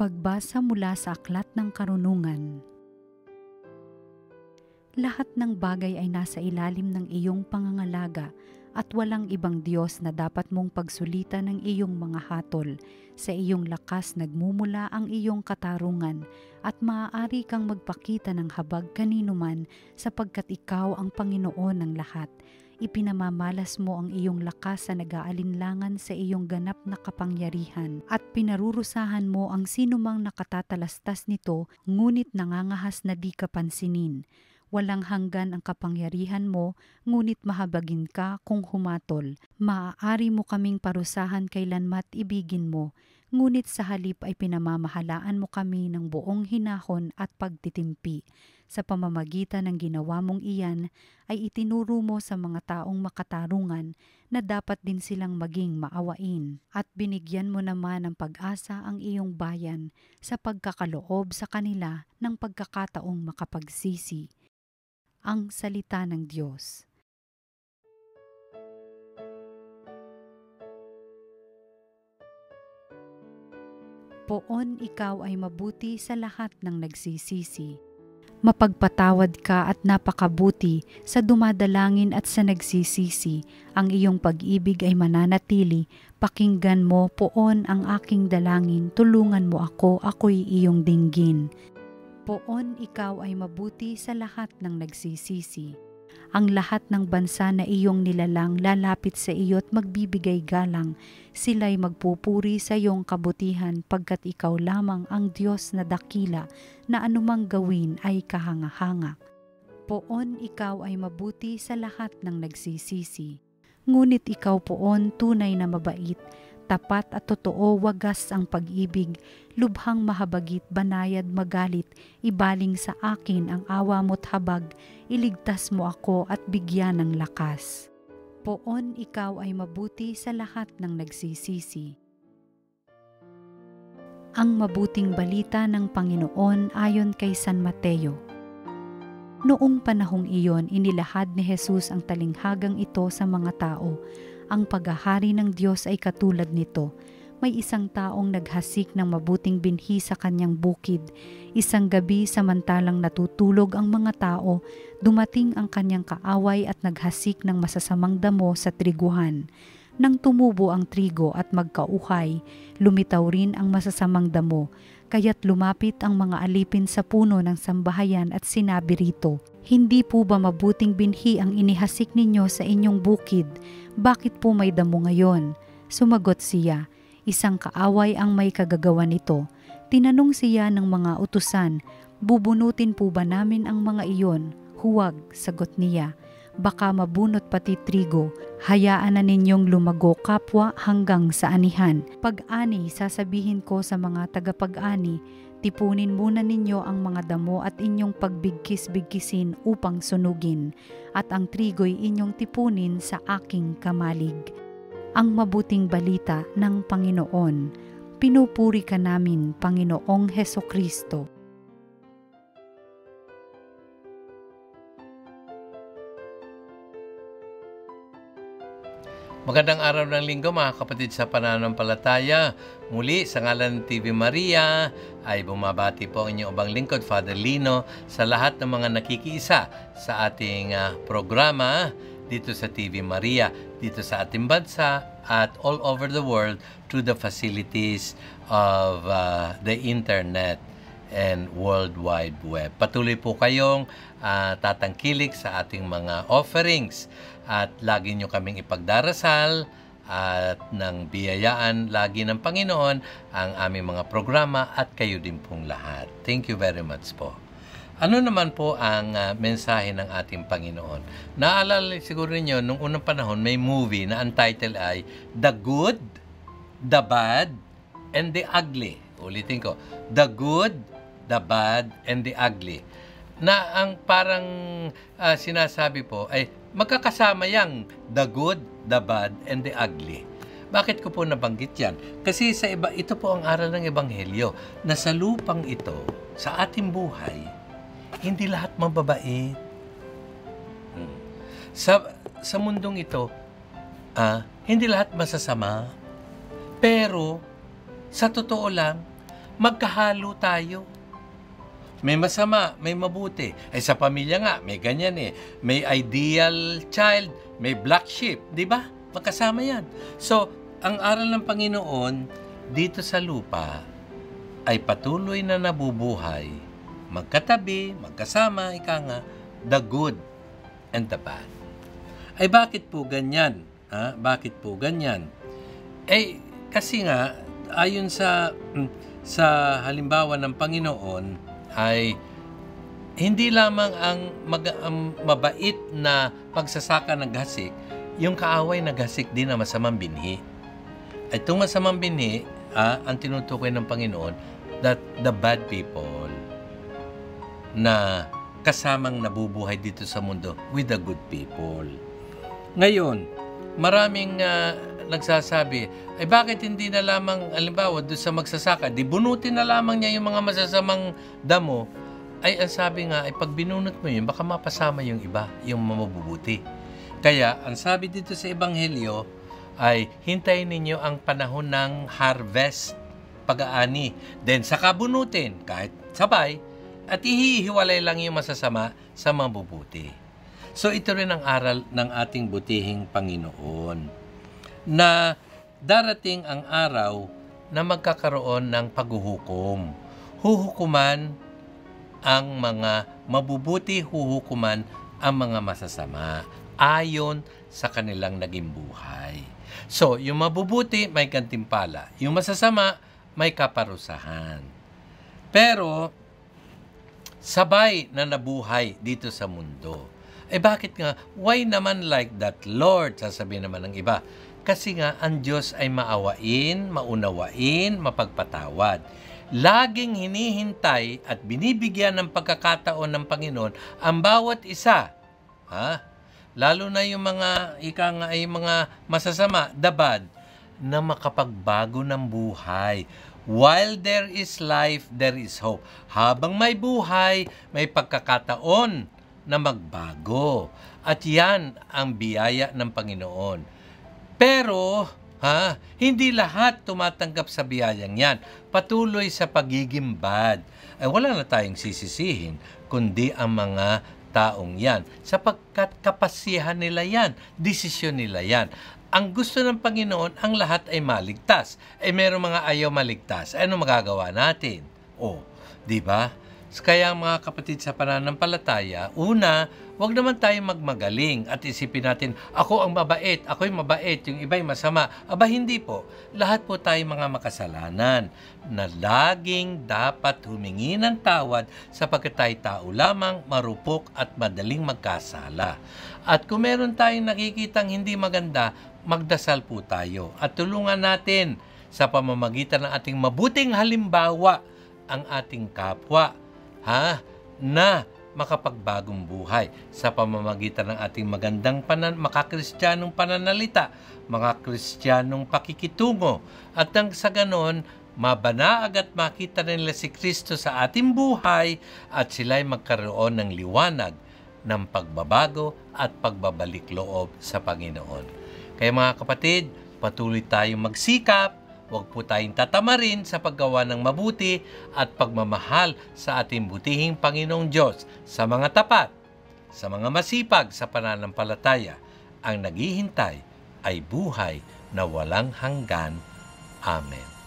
Pagbasa mula sa Aklat ng Karunungan Lahat ng bagay ay nasa ilalim ng iyong pangangalaga at walang ibang Diyos na dapat mong pagsulitan ng iyong mga hatol. Sa iyong lakas nagmumula ang iyong katarungan at maaari kang magpakita ng habag kanino man sapagkat ikaw ang Panginoon ng lahat ipinamamalas mo ang iyong lakas sa nag-aalinlangan sa iyong ganap na kapangyarihan at pinarurusahan mo ang sinumang nakatatalastas nito ngunit nangangahas na di kapansinin. Walang hanggan ang kapangyarihan mo, ngunit mahabagin ka kung humatol. Maaari mo kaming parusahan kailanmat ibigin mo, ngunit sa halip ay pinamamahalaan mo kami ng buong hinahon at pagtitimpi. Sa pamamagitan ng ginawa mong iyan, ay itinuro mo sa mga taong makatarungan na dapat din silang maging maawain. At binigyan mo naman ng pag-asa ang iyong bayan sa pagkakaloob sa kanila ng pagkakataong makapagsisi. Ang Salita ng Diyos Poon ikaw ay mabuti sa lahat ng nagsisisi mapagpatawad ka at napakabuti sa dumadalangin at sa nagsisisi. Ang iyong pag-ibig ay mananatili. Pakinggan mo poon ang aking dalangin. Tulungan mo ako, ako'y iyong dinggin. Poon ikaw ay mabuti sa lahat ng nagsisisi ang lahat ng bansa na iyong nilalang lalapit sa iyo at magbibigay galang. Sila'y magpupuri sa iyong kabutihan pagkat ikaw lamang ang Diyos na dakila na anumang gawin ay kahanga-hanga. Poon ikaw ay mabuti sa lahat ng nagsisisi. Ngunit ikaw poon tunay na mabait, tapat at totoo wagas ang pag-ibig, lubhang mahabagit, banayad, magalit, ibaling sa akin ang awa mo't habag, iligtas mo ako at bigyan ng lakas. Poon ikaw ay mabuti sa lahat ng nagsisisi. Ang mabuting balita ng Panginoon ayon kay San Mateo. Noong panahong iyon, inilahad ni Jesus ang talinghagang ito sa mga tao ang paghahari ng Diyos ay katulad nito. May isang taong naghasik ng mabuting binhi sa kanyang bukid. Isang gabi samantalang natutulog ang mga tao, dumating ang kanyang kaaway at naghasik ng masasamang damo sa triguhan. Nang tumubo ang trigo at magkauhay, lumitaw rin ang masasamang damo, kaya't lumapit ang mga alipin sa puno ng sambahayan at sinabi rito, Hindi po ba mabuting binhi ang inihasik ninyo sa inyong bukid? Bakit po may damo ngayon? Sumagot siya, isang kaaway ang may kagagawa nito. Tinanong siya ng mga utusan, bubunutin po ba namin ang mga iyon? Huwag, sagot niya. Baka mabunot pati trigo, hayaan na ninyong lumago kapwa hanggang sa anihan. Pag-ani, sasabihin ko sa mga tagapag-ani, Tipunin muna ninyo ang mga damo at inyong pagbigkis-bigkisin upang sunugin, at ang trigo'y inyong tipunin sa aking kamalig. Ang mabuting balita ng Panginoon. Pinupuri ka namin, Panginoong Heso Kristo. Magandang araw ng linggo mga kapatid sa pananampalataya. Muli sa ngalan ng TV Maria ay bumabati po ang inyong obang lingkod, Father Lino, sa lahat ng mga nakikiisa sa ating uh, programa dito sa TV Maria, dito sa ating bansa at all over the world through the facilities of uh, the internet and World Wide Web. Patuloy po kayong uh, tatangkilik sa ating mga offerings at lagi nyo kaming ipagdarasal at ng biyayaan lagi ng Panginoon ang aming mga programa at kayo din pong lahat. Thank you very much po. Ano naman po ang uh, mensahe ng ating Panginoon? Naalala siguro niyo nung unang panahon may movie na ang title ay The Good, The Bad, and The Ugly. Ulitin ko. The Good, The Bad, and The Ugly. Na ang parang uh, sinasabi po ay magkakasama yang the good, the bad, and the ugly. Bakit ko po nabanggit yan? Kasi sa iba, ito po ang aral ng Ebanghelyo, na sa lupang ito, sa ating buhay, hindi lahat mababait. Hmm. Sa, sa mundong ito, ah, hindi lahat masasama. Pero, sa totoo lang, magkahalo tayo. May masama, may mabuti. Ay sa pamilya nga, may ganyan eh. May ideal child, may black sheep, di ba? Magkasama yan. So, ang aral ng Panginoon dito sa lupa ay patuloy na nabubuhay, magkatabi, magkasama, ika nga, the good and the bad. Ay bakit po ganyan? Ha? Bakit po ganyan? Eh, kasi nga, ayon sa, sa halimbawa ng Panginoon, ay hindi lamang ang, mag, ang mabait na pagsasaka ng gasik, yung kaaway na gasik din na masamang binhi. Itong masamang binhi, ah, ang tinutukoy ng Panginoon, that the bad people na kasamang nabubuhay dito sa mundo with the good people. Ngayon, maraming uh, nagsasabi, ay bakit hindi na lamang, alimbawa, doon sa magsasaka, di bunutin na lamang niya yung mga masasamang damo, ay ang sabi nga, ay pag binunot mo yun, baka mapasama yung iba, yung mamabubuti. Kaya, ang sabi dito sa Ebanghelyo, ay hintayin ninyo ang panahon ng harvest, pag-aani. Then, saka bunutin, kahit sabay, at ihihiwalay lang yung masasama sa mabubuti. So ito rin ang aral ng ating butihing Panginoon na darating ang araw na magkakaroon ng paghuhukom. Huhukuman ang mga mabubuti, huhukuman ang mga masasama ayon sa kanilang naging buhay. So, yung mabubuti may gantimpala, yung masasama may kaparusahan. Pero sabay na nabuhay dito sa mundo. Eh bakit nga? Why naman like that, Lord? Sasabihin naman ng iba. Kasi nga, ang Diyos ay maawain, maunawain, mapagpatawad. Laging hinihintay at binibigyan ng pagkakataon ng Panginoon ang bawat isa. Ha? Lalo na yung mga, ika nga ay mga masasama, dabad, na makapagbago ng buhay. While there is life, there is hope. Habang may buhay, may pagkakataon na magbago. At yan ang biyaya ng Panginoon. Pero, ha, hindi lahat tumatanggap sa biyayang yan. Patuloy sa pagiging bad. Ay wala na tayong sisisihin, kundi ang mga taong yan. Sapagkat kapasihan nila yan, desisyon nila yan. Ang gusto ng Panginoon, ang lahat ay maligtas. Eh meron mga ayaw maligtas. Ano magagawa natin? O, oh, di ba? Kaya mga kapatid sa pananampalataya, una, wag naman tayong magmagaling at isipin natin, ako ang mabait, ako'y mabait, yung iba'y masama. Aba, hindi po. Lahat po tayo mga makasalanan na laging dapat humingi ng tawad sapagkat tayo tao lamang, marupok at madaling magkasala. At kung meron tayong nakikitang hindi maganda, magdasal po tayo at tulungan natin sa pamamagitan ng ating mabuting halimbawa ang ating kapwa ha, na makapagbagong buhay sa pamamagitan ng ating magandang panan makakristyanong pananalita, mga kristyanong pakikitungo at nang sa ganon mabanaag at makita nila si Kristo sa ating buhay at sila'y magkaroon ng liwanag ng pagbabago at pagbabalik loob sa Panginoon. Kaya mga kapatid, patuloy tayong magsikap Huwag po tayong tatamarin sa paggawa ng mabuti at pagmamahal sa ating butihing Panginoong Diyos sa mga tapat, sa mga masipag sa pananampalataya. Ang naghihintay ay buhay na walang hanggan. Amen.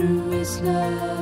through his love.